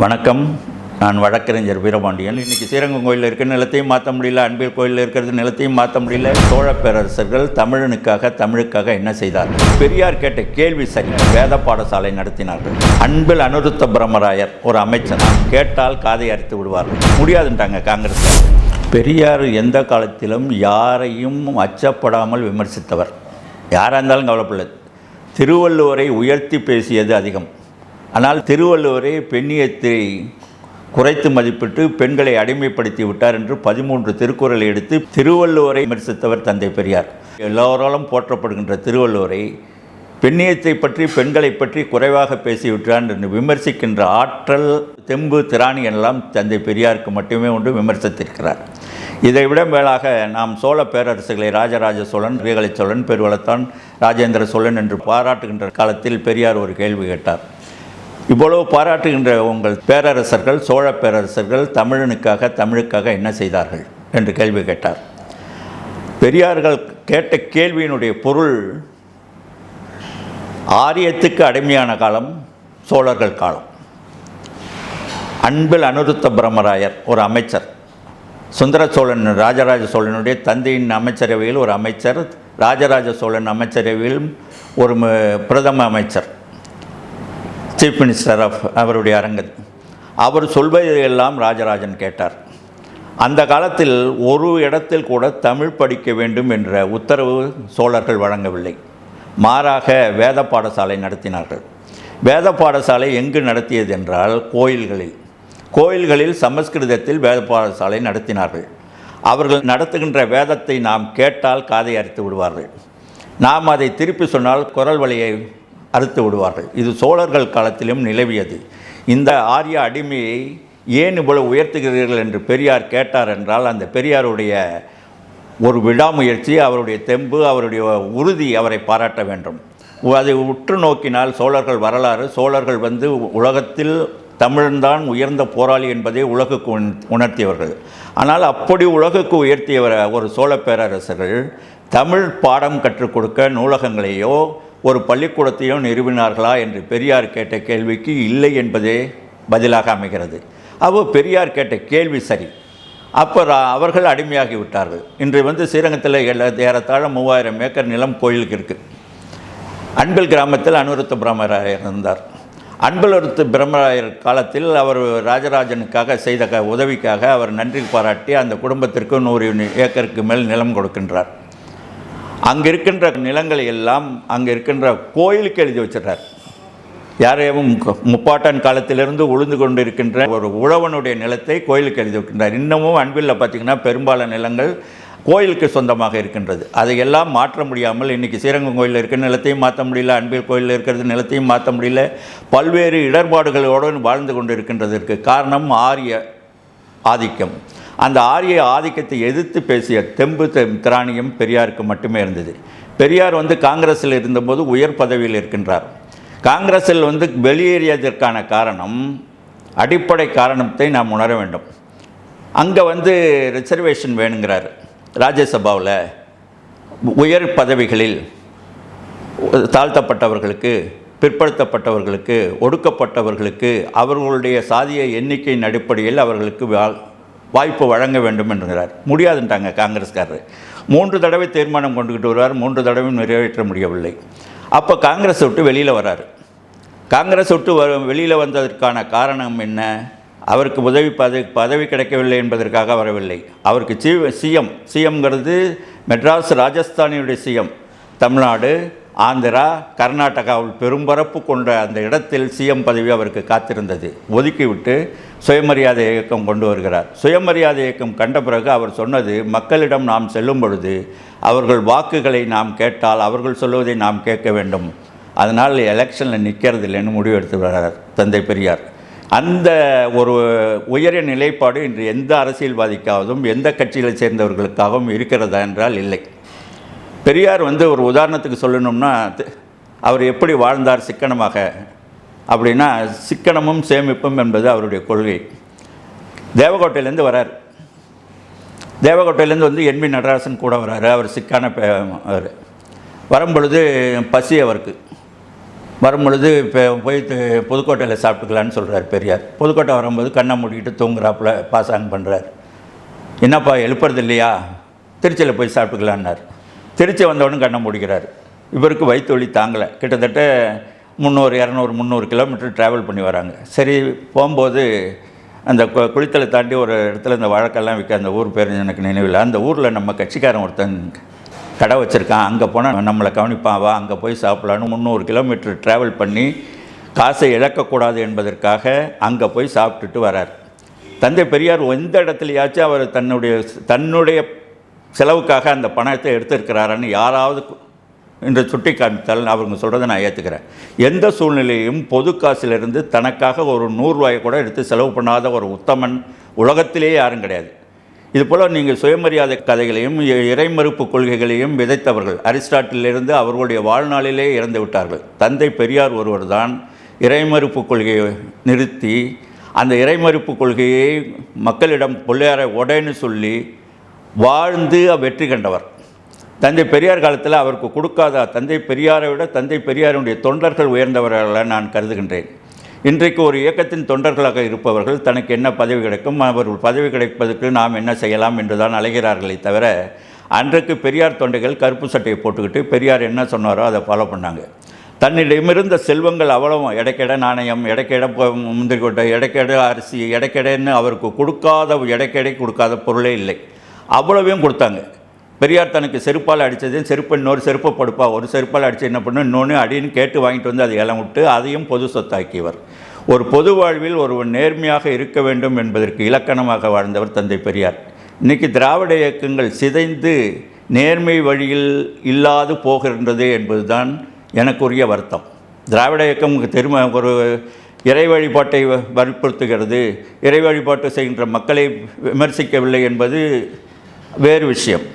வணக்கம். நான் வழக்கறிஞர் வீரபாண்டியன். இன்றைக்கி ஸ்ரீரங்கம் கோயிலில் இருக்கிற நிலத்தையும் மாற்ற முடியல அன்பில் கோயிலில் இருக்கிறது நிலத்தையும் மாற்ற முடியல. சோழ பேரரசர்கள் தமிழனுக்காக தமிழுக்காக என்ன செய்தார்? பெரியார் கேட்ட கேள்வி சரி. வேத பாடசாலை நடத்தினார்கள். அன்பில் அனுருத்த பிரம்மராயர் ஒரு அமைச்சர். கேட்டால் காதை அறுத்து விடுவார்கள். முடியாதுன்ட்டாங்க காங்கிரஸ். பெரியார் எந்த காலத்திலும் யாரையும் அச்சப்படாமல் விமர்சித்தவர். யாராக இருந்தாலும் கவலைப்படல. திருவள்ளுவரை உயர்த்தி பேசியது அதிகம். ஆனால் திருவள்ளுவரே பெண்ணியத்தை குறைத்து மதிப்பிட்டு பெண்களை அடிமைப்படுத்தி விட்டார் என்று பதிமூன்று திருக்குறளை எடுத்து திருவள்ளுவரை விமர்சித்தவர் தந்தை பெரியார். எல்லோராலும் போற்றப்படுகின்ற திருவள்ளுவரை பெண்ணியத்தை பற்றி பெண்களை பற்றி குறைவாக பேசிவிட்டார் என்று விமர்சிக்கின்ற ஆற்றல் தெம்பு திராணி எல்லாம் தந்தை பெரியாருக்கு மட்டுமே உண்டு விமர்சித்திருக்கிறார். இதை விட மேலாக நாம் சோழ பேரரசுகளை ராஜராஜ சோழன் ரீகலை சோழன் பெருவளத்தான் ராஜேந்திர சோழன் என்று பாராட்டுகின்ற காலத்தில் பெரியார் ஒரு கேள்வி கேட்டார். இவ்வளவு பாராட்டுகின்ற உங்கள் பேரரசர்கள் சோழ பேரரசர்கள் தமிழனுக்காக தமிழுக்காக என்ன செய்தார்கள்? என்று கேள்வி கேட்டார். பெரியார்கள் கேட்ட கேள்வியினுடைய பொருள் ஆரியத்துக்கு அடிமையான காலம் சோழர்கள் காலம். அன்பில் அனுருத்த பிரம்மராயர் ஒரு அமைச்சர். சுந்தர சோழன் ராஜராஜ சோழனுடைய தந்தையின் அமைச்சரவையில் ஒரு அமைச்சர் ராஜராஜ சோழன் அமைச்சரவையில் ஒரு பிரதம அமைச்சர். சீஃப் மினிஸ்டர் ஆஃப் அவருடைய அரங்கத் அவர் சொல்வதையெல்லாம் ராஜராஜன் கேட்டார். அந்த காலத்தில் ஒரு இடத்தில் கூட தமிழ் படிக்க வேண்டும் என்ற உத்தரவு சோழர்கள் வழங்கவில்லை. மாறாக வேத பாடசாலை நடத்தினார்கள். வேத பாடசாலை எங்கு நடத்தியது என்றால் கோயில்களில். கோயில்களில் சமஸ்கிருதத்தில் வேத பாடசாலை நடத்தினார்கள். அவர்கள் நடத்துகின்ற வேதத்தை நாம் கேட்டால் காதை அறுத்து விடுவார்கள். நாம் அதை திருப்பி சொன்னால் குரல் வழியை அறுத்து விடுவார்கள். இது சோழர்கள் காலத்திலும் நிலவியது. இந்த ஆரிய அடிமையை ஏன் இவ்வளவு உயர்த்துகிறீர்கள் என்று பெரியார் கேட்டார் என்றால் அந்த பெரியாருடைய ஒரு விடாமுயற்சி அவருடைய தெம்பு அவருடைய உறுதி அவரை பாராட்ட வேண்டும். அதை உற்று நோக்கினால் சோழர்கள் வரலாறு சோழர்கள் வந்து உலகத்தில் தமிழன்தான் உயர்ந்த போராளி என்பதை உலகுக்கு உணர்த்தியவர்கள். ஆனால் அப்படி உலகுக்கு உயர்த்தியவர் ஒரு சோழ பேரரசர்கள் தமிழ் பாடம் கற்றுக் கொடுக்க நூலகங்களையோ ஒரு பள்ளிக்கூடத்தையும் நிறுவினார்களா என்று பெரியார் கேட்ட கேள்விக்கு இல்லை என்பதே பதிலாக அமைகிறது. அப்போ பெரியார் கேட்ட கேள்வி சரி. அப்போ ரா- அவர்கள் அடிமையாகி விட்டார்கள். இன்று வந்து ஸ்ரீரங்கத்தில் ஏறத்தாழ மூவாயிரம் ஏக்கர் நிலம் கோயிலுக்கு இருக்குது அன்பில் கிராமத்தில் அனுருத்த பிரம்மராயர் இருந்தார். அன்பலருத்து பிரம்மராயர் காலத்தில் அவர் ராஜராஜனுக்காக செய்த உதவிக்காக அவர் நன்றி பாராட்டி அந்த குடும்பத்திற்கு நூறு ஏக்கருக்கு மேல் நிலம் கொடுக்கின்றார். அங்கே இருக்கின்ற நிலங்களை எல்லாம் அங்கே இருக்கின்ற கோயிலுக்கு எழுதி வச்சிடுறார். யாரையும் முப்பாட்டன் காலத்திலிருந்து உளுந்து கொண்டு இருக்கின்ற ஒரு உழவனுடைய நிலத்தை கோயிலுக்கு எழுதி வைக்கின்றார். இன்னமும் அன்பில் பார்த்தீங்கன்னா பெரும்பாலான நிலங்கள் கோயிலுக்கு சொந்தமாக இருக்கின்றது. அதையெல்லாம் மாற்ற முடியாமல் இன்றைக்கி ஸ்ரீரங்கம் கோயிலில் இருக்கிற நிலத்தையும் மாற்ற முடியல அன்பில் கோயிலில் இருக்கிறது நிலத்தையும் மாற்ற முடியல பல்வேறு இடர்பாடுகளோடு வாழ்ந்து கொண்டு இருக்கின்றதற்கு காரணம் ஆரிய ஆதிக்கம். அந்த ஆரிய ஆதிக்கத்தை எதிர்த்து பேசிய தெம்பு தெ- திராணியம் பெரியாருக்கு மட்டுமே இருந்தது. பெரியார் வந்து காங்கிரஸில் இருந்தபோது உயர் பதவியில் இருக்கின்றார். காங்கிரஸில் வந்து வெளியேறியதற்கான காரணம் அடிப்படை காரணத்தை நாம் உணர வேண்டும். அங்கே வந்து ரிசர்வேஷன் வேணுங்கிறார். ராஜ்யசபாவில் உயர் பதவிகளில் தாழ்த்தப்பட்டவர்களுக்கு பிற்படுத்தப்பட்டவர்களுக்கு ஒடுக்கப்பட்டவர்களுக்கு அவர்களுடைய சாதிய எண்ணிக்கையின் அடிப்படையில் அவர்களுக்கு வாய்ப்பு வழங்க வேண்டும் என்கிறார் முடியாதுன்ட்டாங்க காங்கிரஸ்காரர். மூன்று தடவை தீர்மானம் கொண்டுகிட்டு வருவார். மூன்று தடவை நிறைவேற்ற முடியவில்லை. அப்போ காங்கிரஸ் விட்டு வெளியில் வராரு. காங்கிரஸ் விட்டு வ வெளியில் வந்ததற்கான காரணம் என்ன? அவருக்கு உதவி பதவி பதவி கிடைக்கவில்லை என்பதற்காக வரவில்லை. அவருக்கு சி சிஎம் சிஎம்ங்கிறது மெட்ராஸ் ராஜஸ்தானியுடைய சிஎம். தமிழ்நாடு ஆந்திரா கர்நாடகாவில் பெரும்பரப்பு கொண்ட அந்த இடத்தில் சிஎம் பதவி அவருக்கு காத்திருந்தது. ஒதுக்கிவிட்டு சுயமரியாதை இயக்கம் கொண்டு வருகிறார். சுயமரியாதை இயக்கம் கண்ட பிறகு அவர் சொன்னது மக்களிடம் நாம் செல்லும் பொழுது அவர்கள் வாக்குகளை நாம் கேட்டால் அவர்கள் சொல்வதை நாம் கேட்க வேண்டும். அதனால் எலெக்ஷனில் நிற்கிறது இல்லைன்னு முடிவெடுத்து வர்றார் தந்தை பெரியார். அந்த ஒரு உயரிய நிலைப்பாடு இன்று எந்த அரசியல்வாதிக்காவதும் எந்த கட்சியில் சேர்ந்தவர்களுக்காகவும் இருக்கிறதா என்றால் இல்லை. பெரியார் வந்து ஒரு உதாரணத்துக்கு சொல்லணும்னா அவர் எப்படி வாழ்ந்தார் சிக்கனமாக? அப்படின்னா சிக்கனமும் சேமிப்பும் என்பது அவருடைய கொள்கை. தேவகோட்டையிலேருந்து வரார். தேவகோட்டையிலேருந்து வந்து என் வி நடராசன் கூட வராரு. அவர் சிக்கான பே- அவர். வரும்பொழுது பசி அவருக்கு. வரும்பொழுது இப்போ போய் புதுக்கோட்டையில் சாப்பிட்டுக்கலான்னு சொல்கிறார் பெரியார். புதுக்கோட்டை வரும்போது கண்ணை மூடிக்கிட்டு தூங்குறாப்புல பாசாங் பண்ணுறார் என்னப்பா எழுப்புறது இல்லையா திருச்சியில் போய் சாப்பிட்டுக்கலான்னார். திருச்சி வந்தவொடனே கண்ணை முடிக்கிறார். இவருக்கு வயிற்று வலி தாங்கலை. கிட்டத்தட்ட முந்நூறு இரநூறு முந்நூறு கிலோமீட்டர் ட்ராவல் பண்ணி வராங்க. சரி போகும்போது அந்த கு- குளித்தலை தாண்டி ஒரு இடத்துல இந்த வழக்கெல்லாம் விற்க அந்த ஊர் பேர் எனக்கு நினைவில் அந்த ஊரில் நம்ம கட்சிக்காரன் ஒருத்தன் கடை வச்சுருக்கான். அங்கே போனால் நம்மளை கவனிப்பான். வா அங்கே போய் சாப்பிட்லான்னு முந்நூறு கிலோமீட்டர் ட்ராவல் பண்ணி காசை இழக்கக்கூடாது என்பதற்காக அங்கே போய் சாப்பிட்டுட்டு வரார். தந்தை பெரியார் எந்த இடத்துலையாச்சும் அவர் தன்னுடைய தன்னுடைய செலவுக்காக அந்த பணத்தை எடுத்திருக்கிறாரன்னு யாராவது என்று சுட்டி காமித்தால் அவங்க சொல்கிறத நான் ஏற்றுக்கிறேன் எந்த சூழ்நிலையும் பொது காசிலிருந்து தனக்காக ஒரு நூறுரூவாயை கூட எடுத்து செலவு பண்ணாத ஒரு உத்தமன் உலகத்திலேயே யாரும் கிடையாது. இதுபோல் நீங்கள் சுயமரியாதை கதைகளையும் இ- இறைமறுப்பு கொள்கைகளையும் விதைத்தவர்கள். அரிஸ்டாட்டிலிருந்து அவர்களுடைய வாழ்நாளிலே இறந்து விட்டார்கள். தந்தை பெரியார் ஒருவர் தான் இறைமறுப்பு கொள்கையை நிறுத்தி அந்த இறைமறுப்பு கொள்கையை மக்களிடம் பிள்ளையாரை உடைன்னு சொல்லி வாழ்ந்து வெற்றி கண்டவர். தந்தை பெரியார் காலத்தில் அவருக்கு கொடுக்காத தந்தை பெரியாரை விட தந்தை பெரியாருடைய தொண்டர்கள் உயர்ந்தவர்களாக நான் கருதுகின்றேன். இன்றைக்கு ஒரு இயக்கத்தின் தொண்டர்களாக இருப்பவர்கள் தனக்கு என்ன பதவி கிடைக்கும் அவர் பதவி கிடைப்பதற்கு நாம் என்ன செய்யலாம் என்றுதான் அழைகிறார்களே அலைகிறார்களே தவிர அன்றைக்கு பெரியார் தொண்டைகள் கருப்பு சட்டையை போட்டுக்கிட்டு பெரியார் என்ன சொன்னாரோ அதை ஃபாலோ பண்ணாங்க. தன்னிடமிருந்த செல்வங்கள் அவ்வளவும் எடைக்கெட நாணயம் எடைக்கெட முந்திரி கொட்டை எடைக்கெட அரிசி எடைக்கெடைன்னு அவருக்கு கொடுக்காத எடைக்கெடை கொடுக்காத பொருளே இல்லை. அவ்வளவையும் கொடுத்தாங்க. பெரியார் தனக்கு செருப்பால் அடித்ததையும் செருப்பு இன்னொரு செருப்பை படுப்பா ஒரு செருப்பால் அடித்து என்ன பண்ணும் இன்னொன்று அடின்னு கேட்டு வாங்கிட்டு வந்து அதை இலம் விட்டு அதையும் பொது சொத்தாக்கியவர். ஒரு பொது வாழ்வில் ஒருவன் நேர்மையாக இருக்க வேண்டும் என்பதற்கு இலக்கணமாக வாழ்ந்தவர் தந்தை பெரியார். இன்றைக்கி திராவிட இயக்கங்கள் சிதைந்து நேர்மை வழியில் இல்லாது போகின்றது என்பதுதான் எனக்குரிய வருத்தம். திராவிட இயக்கம் திரும்ப ஒரு இறை வழிபாட்டை வ- வற்புறுத்துகிறது. இறை வழிபாட்டு செய்கின்ற மக்களை விமர்சிக்கவில்லை என்பது வேறு விஷயம்.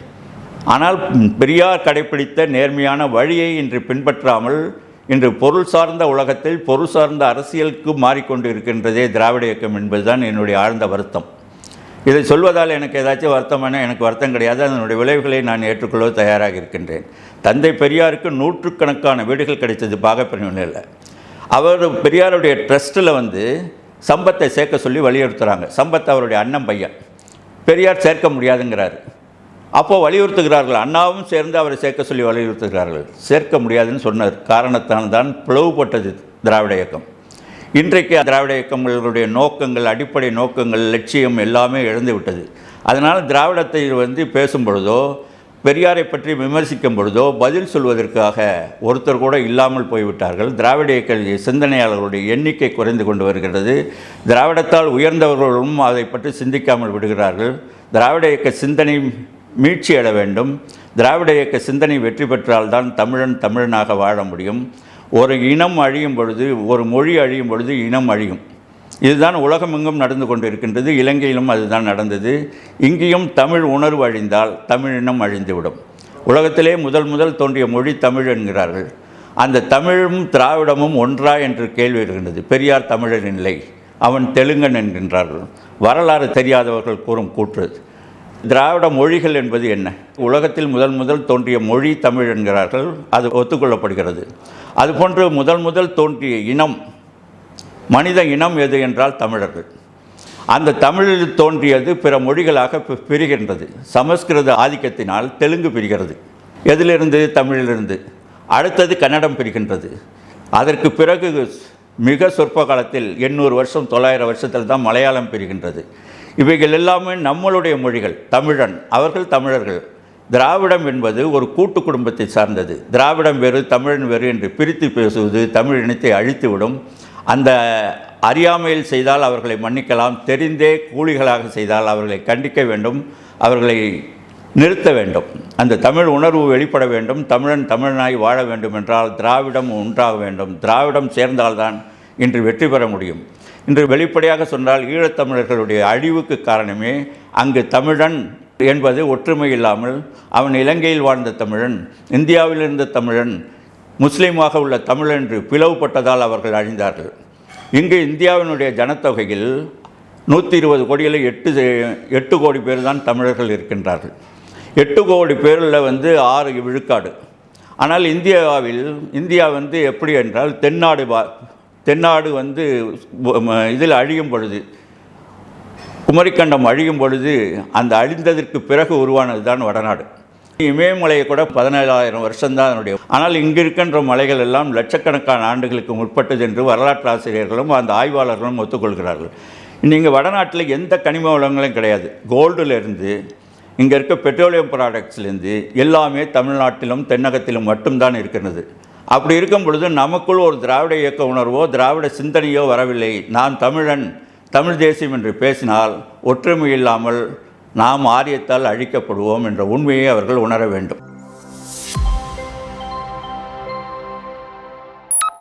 ஆனால் பெரியார் கடைப்பிடித்த நேர்மையான வழியை இன்று பின்பற்றாமல் இன்று பொருள் சார்ந்த உலகத்தில் பொருள் சார்ந்த அரசியலுக்கு மாறிக்கொண்டு இருக்கின்றதே திராவிட இயக்கம் என்பதுதான் என்னுடைய ஆழ்ந்த வருத்தம். இதை சொல்வதால் எனக்கு ஏதாச்சும் வருத்தமான எனக்கு வருத்தம் கிடையாது. அதனுடைய விளைவுகளை நான் ஏற்றுக்கொள்ள தயாராக இருக்கின்றேன். தந்தை பெரியாருக்கு நூற்றுக்கணக்கான வீடுகள் கிடைத்தது பாகப்பிரிவினையில். அவர் பெரியாருடைய ட்ரஸ்ட்டில் வந்து சம்பத்தை சேர்க்க சொல்லி வலியுறுத்துகிறாங்க சம்பத் அவருடைய அண்ணன் பையன். பெரியார் சேர்க்க முடியாதுங்கிறார். அப்போது வலியுறுத்துகிறார்கள். அண்ணாவும் சேர்ந்து அவரை சேர்க்க சொல்லி வலியுறுத்துகிறார்கள். சேர்க்க முடியாதுன்னு சொன்னார். காரணத்தால் தான் பிளவுபட்டது திராவிட இயக்கம். இன்றைக்கு திராவிட இயக்கங்களுடைய நோக்கங்கள் அடிப்படை நோக்கங்கள் லட்சியம் எல்லாமே இழந்து விட்டது. அதனால் திராவிடத்தை வந்து பேசும் பொழுதோ பெரியாரை பற்றி விமர்சிக்கும் பொழுதோ பதில் சொல்வதற்காக ஒருத்தர் கூட இல்லாமல் போய்விட்டார்கள். திராவிட இயக்க சிந்தனையாளர்களுடைய எண்ணிக்கை குறைந்து கொண்டு வருகிறது. திராவிடத்தால் உயர்ந்தவர்களும் அதை பற்றி சிந்திக்காமல் விடுகிறார்கள். திராவிட இயக்க சிந்தனை மீட்சியிட வேண்டும். திராவிட இயக்க சிந்தனை வெற்றி பெற்றால்தான் தமிழன் தமிழனாக வாழ முடியும். ஒரு இனம் அழியும் பொழுது ஒரு மொழி அழியும் பொழுது இனம் அழியும். இதுதான் உலகமெங்கும் நடந்து கொண்டிருக்கின்றது. இலங்கையிலும் அதுதான் நடந்தது. இங்கேயும் தமிழ் உணர்வு அழிந்தால் தமிழினம் அழிந்துவிடும். உலகத்திலே முதல் முதல் தோன்றிய மொழி தமிழ் என்கிறார்கள். அந்த தமிழும் திராவிடமும் ஒன்றா என்று கேள்வி இருக்கின்றது பெரியார் தமிழன் இல்லை அவன் தெலுங்கன் என்கின்றார்கள். வரலாறு தெரியாதவர்கள் கூறும் கூற்று. திராவிட மொழிகள் என்பது என்ன? உலகத்தில் முதல் முதல் தோன்றிய மொழி தமிழ் என்கிறார்கள். அது ஒத்துக்கொள்ளப்படுகிறது. அதுபோன்று முதல் முதல் தோன்றிய இனம் மனித இனம் எது என்றால் தமிழர்கள். அந்த தமிழில் தோன்றியது பிற மொழிகளாக பி- பிரிகின்றது. சமஸ்கிருத ஆதிக்கத்தினால் தெலுங்கு பிரிகிறது. எதிலிருந்து? தமிழிலிருந்து. அடுத்தது கன்னடம் பிரிகின்றது. அதற்கு பிறகு மிக சொற்ப காலத்தில் எண்ணூறு வருஷம் தொள்ளாயிரம் வருஷத்தில் தான் மலையாளம் பிரிகின்றது. இவைகள் எல்லாமே நம்மளுடைய மொழிகள். தமிழன் அவர்கள் தமிழர்கள். திராவிடம் என்பது ஒரு கூட்டு குடும்பத்தை சார்ந்தது. திராவிடம் வேறு தமிழன் வேறு என்று பிரித்து பேசுவது தமிழ் இனத்தை அழித்துவிடும். அந்த அறியாமையில் செய்தால் அவர்களை மன்னிக்கலாம் தெரிந்தே கூலிகளாக செய்தால் அவர்களை கண்டிக்க வேண்டும் அவர்களை நிறுத்த வேண்டும். அந்த தமிழ் உணர்வு வெளிப்பட வேண்டும் தமிழன் தமிழனாய் வாழ வேண்டும் என்றால் திராவிடம் ஒன்றாக வேண்டும். திராவிடம் சேர்ந்தால்தான் இன்று வெற்றி பெற முடியும். இன்று வெளிப்படையாக சொன்னால் ஈழத்தமிழர்களுடைய அழிவுக்கு காரணமே அங்கு தமிழன் என்பது ஒற்றுமை இல்லாமல் அவன் இலங்கையில் வாழ்ந்த தமிழன் இந்தியாவில் இருந்த தமிழன் முஸ்லீமாக உள்ள தமிழ் என்று பிளவுபட்டதால் அவர்கள் அழிந்தார்கள். இங்கு இந்தியாவினுடைய ஜனத்தொகையில் நூற்றி இருபது கோடியில் எட்டு எட்டு கோடி பேர் தான் தமிழர்கள் இருக்கின்றார்கள். எட்டு கோடி பேரில் வந்து ஆறு விழுக்காடு. ஆனால் இந்தியாவில் இந்தியா வந்து எப்படி என்றால் தென்னாடு பா தென்னாடு வந்து இதில் அழியும் பொழுது குமரிக்கண்டம் அழியும் பொழுது அந்த அழிந்ததற்கு பிறகு உருவானது தான் வடநாடு. இமயமலையை கூட பதினேழாயிரம் வருஷம்தான் அதனுடைய ஆனால் இங்கு இருக்கின்ற மலைகள் எல்லாம் லட்சக்கணக்கான ஆண்டுகளுக்கு முற்பட்டது என்று வரலாற்று ஆசிரியர்களும் அந்த ஆய்வாளர்களும் ஒத்துக்கொள்கிறார்கள். நீங்கள் வடநாட்டில் எந்த கனிம வளங்களும் கிடையாது. கோல்டுலேருந்து இங்கே இருக்க பெட்ரோலியம் ப்ராடக்ட்ஸ்லேருந்து எல்லாமே தமிழ்நாட்டிலும் தென்னகத்திலும் மட்டும்தான் இருக்கிறது. அப்படி இருக்கும் பொழுது நமக்குள் ஒரு திராவிட இயக்க உணர்வோ திராவிட சிந்தனையோ வரவில்லை. நான் தமிழன் தமிழ் தேசியம் என்று பேசினால் ஒற்றுமை இல்லாமல் நாம் ஆரியத்தால் அழிக்கப்படுவோம் என்ற உண்மையை அவர்கள் உணர வேண்டும்.